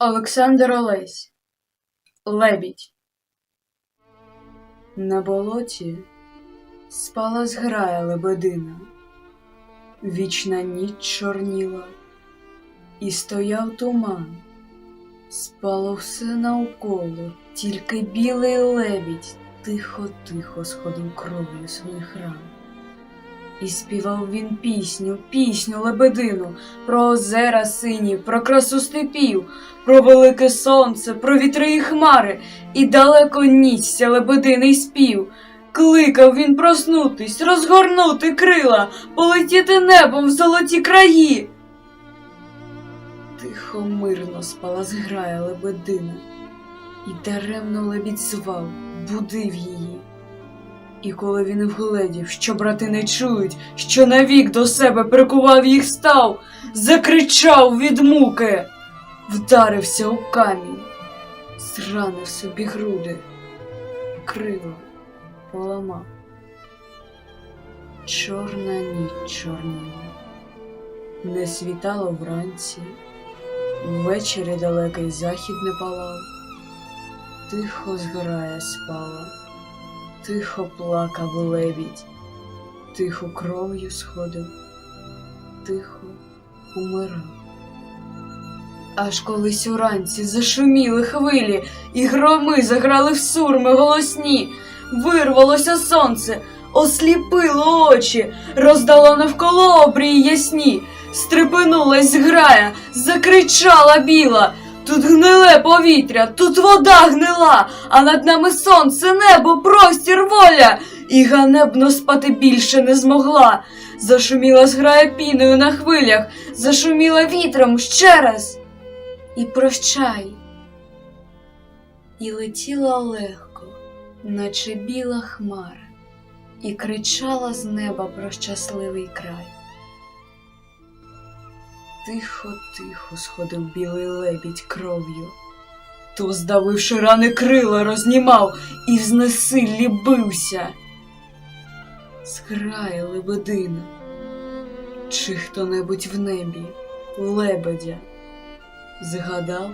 Олександр Олесь. Лебідь. На болоті спала зграя лебедина, вічна ніч чорніла, і стояв туман, спало все навколо, тільки білий лебідь тихо-тихо сходив кров'ю своїх ран. І співав він пісню, пісню лебедину, про озера сині, про красу степів, про велике сонце, про вітри і хмари, і далеко нісся лебединий спів. Кликав він проснутись, розгорнути крила, полетіти небом в золоті краї. Тихо мирно спала зграя лебедина, і даремно лебідь звав, будив її. І коли він вгледів, що брати не чують, що навік до себе прикував їх став, закричав від муки, вдарився у камінь, зранив собі груди, крило поламав. Чорна ніч чорніла, не світало вранці, ввечері далекий захід не палав, тихо зграя спала. Тихо плакав лебідь, тихо кров'ю сходив, тихо умирав. Аж колись уранці зашуміли хвилі, і громи заграли в сурми голосні, вирвалося сонце, осліпило очі, роздало навколо обрії ясні, стрепенулась зграя, закричала біла. Тут гниле повітря, тут вода гнила, а над нами сонце, небо, простір, воля, і ганебно спати більше не змогла. Зашуміла зграя піною на хвилях, зашуміла вітром ще раз. І прощай. І летіла легко, наче біла хмара, і кричала з неба про щасливий край. Тихо-тихо сходив білий лебідь кров'ю, то, здавивши рани крила, рознімав і в знесиллі бився. Зграє лебедина, чи хто-небудь в небі лебедя згадав